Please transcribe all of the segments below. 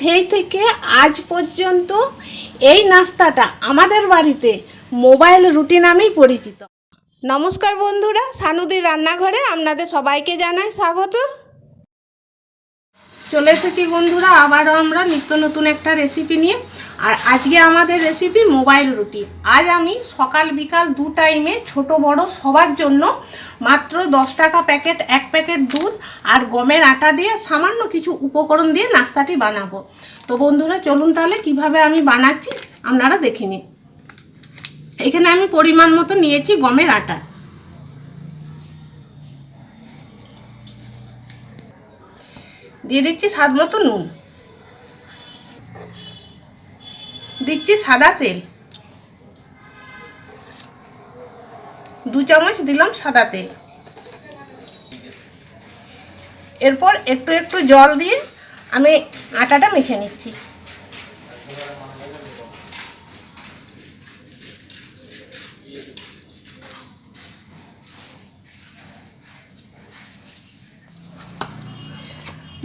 সেই থেকে আজ পর্যন্ত এই নাস্তাটা আমাদের বাড়িতে মোবাইল রুটি নামেই পরিচিত। নমস্কার বন্ধুরা, সানুদির রান্নাঘরে আপনাদের সবাইকে জানাই স্বাগত চলে এসেছি বন্ধুরা, আবারও আমরা নিত্য নতুন একটা রেসিপি নিয়ে। আর আজকে আমাদের রেসিপি মোবাইল রুটি। আজ আমি সকাল বিকাল দু টাইমে ছোট বড় সবার জন্য মাত্র দশ টাকা প্যাকেট এক প্যাকেট দুধ আর গমের আটা দিয়ে সামান্য কিছু উপকরণ দিয়ে নাস্তাটি বানাবো। তো বন্ধুরা, চলুন তাহলে কীভাবে আমি বানাচ্ছি আপনারা দেখে নিন। এখানে আমি পরিমাণ মতো নিয়েছি গমের আটা। দিয়ে দিচ্ছি স্বাদ মতো নুন। দিচ্ছি সাদা তেল। দু চামচ দিলাম সাদা তেল। এরপর একটু একটু জল দিয়ে আমি আটাটা মেখে নিচ্ছি।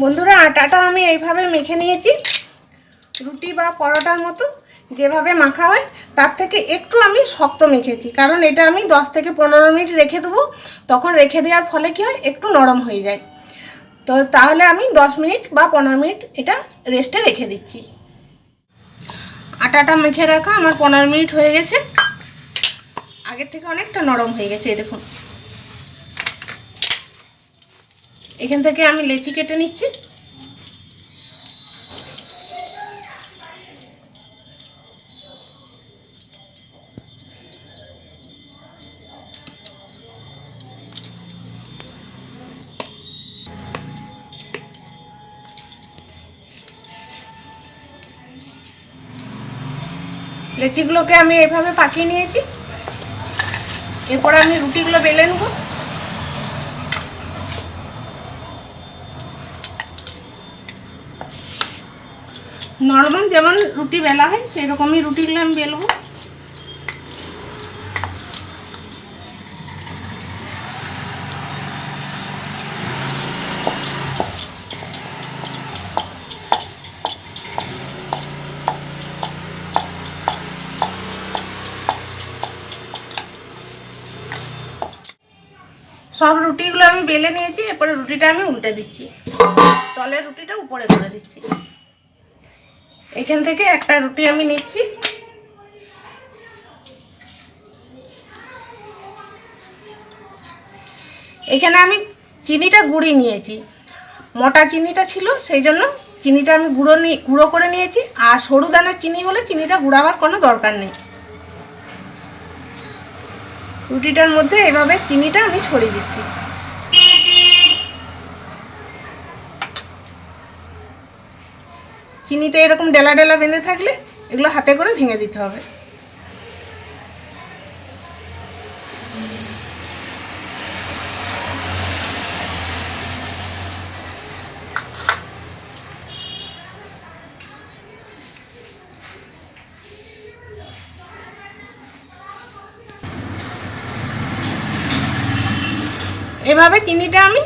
বন্ধুরা আটাটা আমি এইভাবে মেখে নিয়েছি। রুটি বা পরোটার মতো যেভাবে মাখা হয়, তার থেকে একটু আমি শক্ত মেখেছি। কারণ এটা আমি দশ থেকে পনেরো মিনিট রেখে দেবো। তখন রেখে দেওয়ার ফলে কি হয়, একটু নরম হয়ে যায়। তো তাহলে আমি দশ মিনিট বা পনেরো মিনিট এটা রেস্টে রেখে দিচ্ছি। আটাটা মেখে রাখা আমার পনেরো মিনিট হয়ে গেছে। আগের থেকে অনেকটা নরম হয়ে গেছে, এই দেখুন। এখান থেকে আমি লেচি কেটে নিচ্ছি। লেচিগুলোকে আমি এভাবে পাকিয়ে নিয়েছি। এরপর আমি রুটিগুলো বেলে নেব। নর্মাল যেমন রুটি বেলা হয় সেই রকমই রুটিগুলো আমি বেলবো। সব রুটিগুলো আমি বেলে নিয়েছি, এরপরে রুটিটা আমি উল্টে দিচ্ছি। তলের রুটিটা উপরে করে দিচ্ছি। এখান থেকে একটা রুটি আমি নিচ্ছি। এখানে আমি চিনিটা গুঁড়ি নিয়েছি। মোটা চিনিটা ছিল, সেই জন্য চিনিটা আমি গুঁড়ো নি, গুঁড়ো করে নিয়েছি। আর সরু দানার চিনি হলে চিনিটা গুঁড়াবার কোনো দরকার নেই। রুটিটার মধ্যে এভাবে চিনিটা আমি ছড়িয়ে দিচ্ছি। চিনিতে এরকম ডেলা ডেলা বেঁধে থাকলে এগুলো হাতে করে ভেঙে দিতে হবে। এভাবে চিনিটা আমি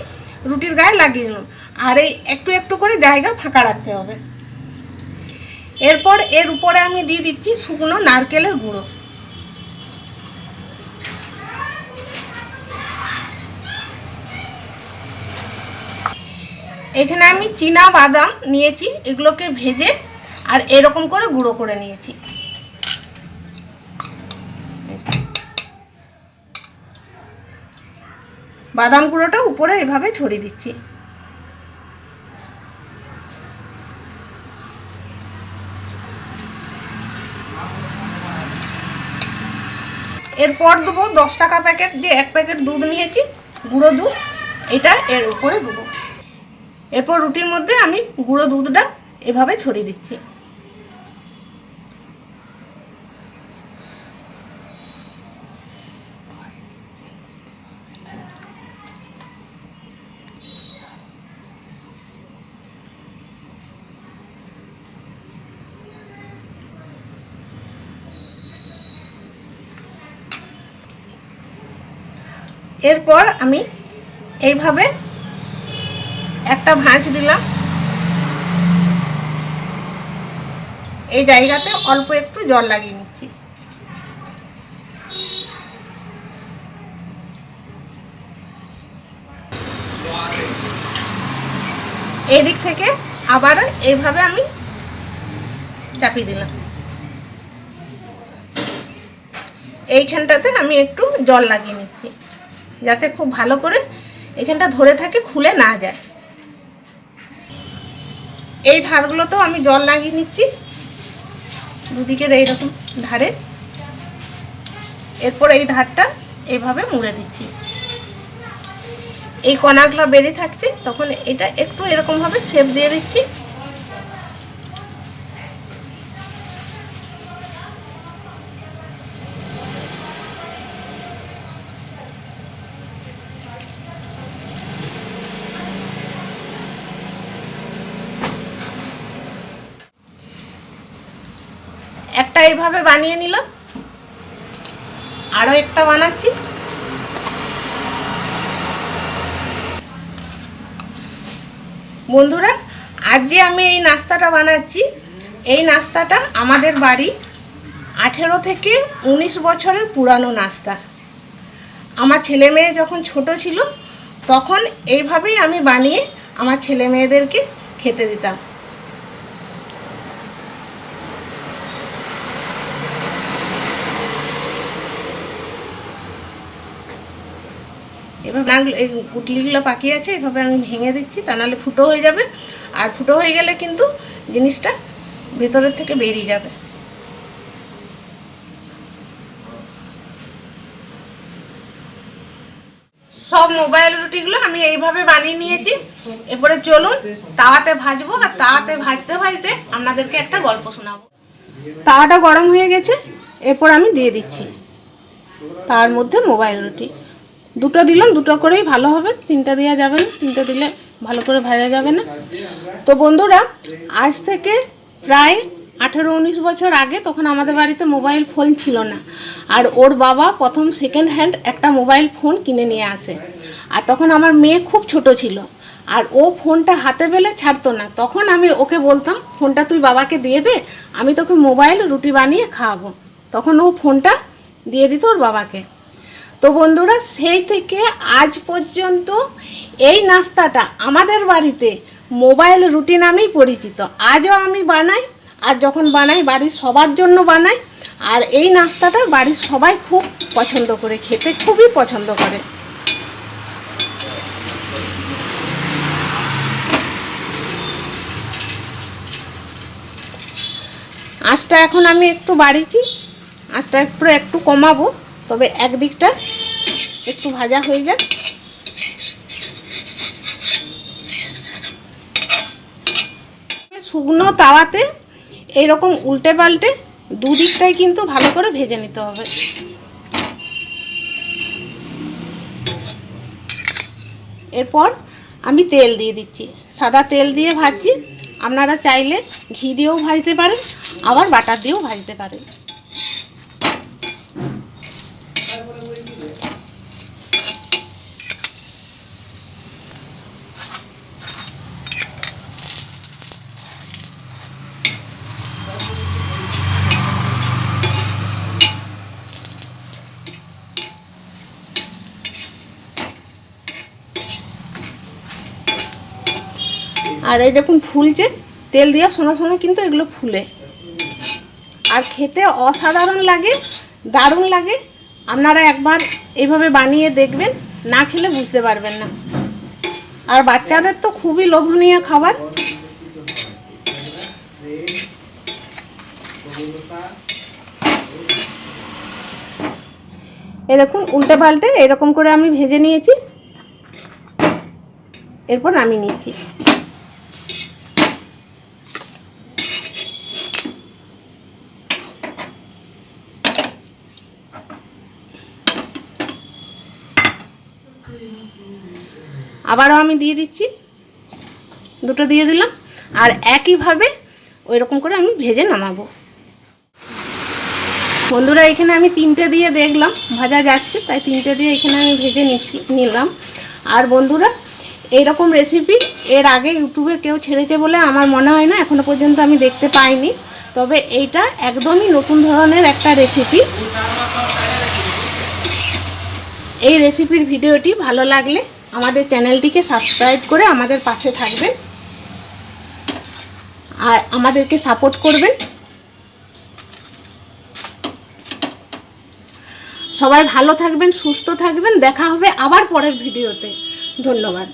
রুটির গায়ে লাগিয়ে দিলাম। আর এই একটু একটু করে জায়গা ফাঁকা রাখতে হবে। এরপর এর উপরে আমি দিয়ে দিচ্ছি শুকনো নারকেলের গুঁড়ো। এখানে আমি চীনা বাদাম নিয়েছি, এগুলোকে ভেজে আর এরকম করে গুঁড়ো করে নিয়েছি। বাদাম গুঁড়োটা উপরে এভাবে ছড়িয়ে দিচ্ছি। এরপর দেবো দশ টাকা প্যাকেট যে এক প্যাকেট দুধ নিয়েছি, গুঁড়ো দুধ। এটা এর উপরে দেবো। এরপর রুটির মধ্যে আমি গুঁড়ো দুধটা এভাবে ছড়িয়ে দিচ্ছি। এরপর আমি এইভাবে একটা ভাঁজ দিলাম। এই জায়গাতে অল্প একটু জল লাগিয়ে নিচ্ছি। এই দিক থেকে আবার এইভাবে আমি চাপিয়ে দিলাম। এইখানটাতে আমি একটু জল লাগিয়ে নিচ্ছি। যাতে খুব ভালো করে এখানটা ধরে থাকে, খুলে না যায়। এই ধারগুলোতেও আমি জল লাগিয়ে নিচ্ছি। দুদিকের এইরকম ধারে। এরপর এই ধারটা এইভাবে মুড়ে দিচ্ছি। এই কণাগুলো বেরিয়ে থাকছে, তখন এটা একটু এরকমভাবে শেপ দিয়ে দিচ্ছি। একটা এইভাবে বানিয়ে নিলাম আরও একটা বানাচ্ছি। বন্ধুরা আজ যে আমি এই নাস্তাটা বানাচ্ছি। এই নাস্তাটা আমাদের বাড়ি আঠেরো থেকে উনিশ বছরের পুরানো নাস্তা। আমার ছেলে মেয়ে যখন ছোট ছিল, তখন এইভাবেই আমি বানিয়ে আমার ছেলে মেয়েদেরকে খেতে দিতাম। এভাবে নাগল- এই গুটলিগুলো পাকিয়ে আছে, এভাবে আমি ভেঙে দিচ্ছি, তা নাহলে ফুটো হয়ে যাবে। আর ফুটো হয়ে গেলে কিন্তু জিনিসটা ভেতরের থেকে বেরিয়ে যাবে। সব মোবাইল রুটিগুলো আমি এইভাবে বানিয়ে নিয়েছি। এরপরে চলুন, তাওয়াতে ভাজবো আর তাওয়াতে ভাজতে ভাজতে আপনাদেরকে একটা গল্প শোনাবো। তাওয়াটা গরম হয়ে গেছে, এরপর আমি দিয়ে দিচ্ছি। তার মধ্যে মোবাইল রুটি। দুটো দিলাম, দুটো করেই ভালো হবে। তিনটা দেওয়া যাবে না, তিনটা দিলে ভালো করে ভাজা যাবে না। তো বন্ধুরা, আজ থেকে প্রায় আঠেরো উনিশ বছর আগে তখন আমাদের বাড়িতে মোবাইল ফোন ছিল না। আর ওর বাবা প্রথম সেকেন্ড হ্যান্ড একটা মোবাইল ফোন কিনে নিয়ে আসে। আর তখন আমার মেয়ে খুব ছোট ছিল। আর ও ফোনটা হাতে পেলে ছাড়তো না। তখন আমি ওকে বলতাম ফোনটা তুই বাবাকে দিয়ে দে, আমি তোকে মোবাইল রুটি বানিয়ে খাওয়াবো। তখন ও ফোনটা দিয়ে দিত ওর বাবাকে। তো বন্ধুরা, সেই থেকে আজ পর্যন্ত এই নাস্তাটা আমাদের বাড়িতে মোবাইল রুটি নামেই পরিচিত। আজও আমি বানাই, আর যখন বানাই, বাড়ির সবার জন্য বানাই, আর এই নাস্তাটা বাড়ির সবাই খুব পছন্দ করে, খেতে খুবই পছন্দ করে। আঁচটা এখন আমি একটু বাড়িয়েছি, আঁচটা একটু একটু কমাবো। তবে একদিকটা একটু ভাজা হয়ে যাক। শুকনো তাওয়াতে এইরকম উল্টে পাল্টে দুদিকটাই কিন্তু ভালো করে ভেজে নিতে হবে। এরপর আমি তেল দিয়ে দিচ্ছি। সাদা তেল দিয়ে ভাজছি। আপনারা চাইলে ঘি দিয়েও ভাজতে পারেন, আবার বাটার দিয়েও ভাজতে পারেন। আর এই দেখুন ফুলছে তেল দেওয়ার সঙ্গে সঙ্গে কিন্তু এগুলো ফুলে। আর খেতে অসাধারণ লাগে, দারুণ লাগে। আপনারা একবার এইভাবে বানিয়ে দেখবেন, না খেলে বুঝতে পারবেন না। আর বাচ্চাদের তো খুবই লোভনীয় খাবার। এ দেখুন, উল্টে পাল্টে এরকম করে আমি ভেজে নিয়েছি। এরপর আমি নিয়েছি। আবারও আমি দিয়ে দিচ্ছি। দুটো দিয়ে দিলাম। আর একইভাবে ওই রকম করে আমি ভেজে নামাবো। বন্ধুরা, এখানে আমি তিনটে দিয়ে দেখলাম, ভাজা যাচ্ছে, তাই তিনটে দিয়ে এখানে আমি ভেজে নিলাম। আর বন্ধুরা, এইরকম রেসিপি এর আগে ইউটিউবে কেউ ছেড়েছে বলে আমার মনে হয় না, এখনও পর্যন্ত আমি দেখতে পাইনি। তবে এইটা একদমই নতুন ধরনের একটা রেসিপি এই রেসিপির ভিডিওটি ভালো লাগলে আমাদের চ্যানেলটিকে সাবস্ক্রাইব করে আমাদের পাশে থাকবেন। আর আমাদেরকে সাপোর্ট করবেন। সবাই ভালো থাকবেন, সুস্থ থাকবেন। দেখা হবে আবার পরের ভিডিওতে। ধন্যবাদ।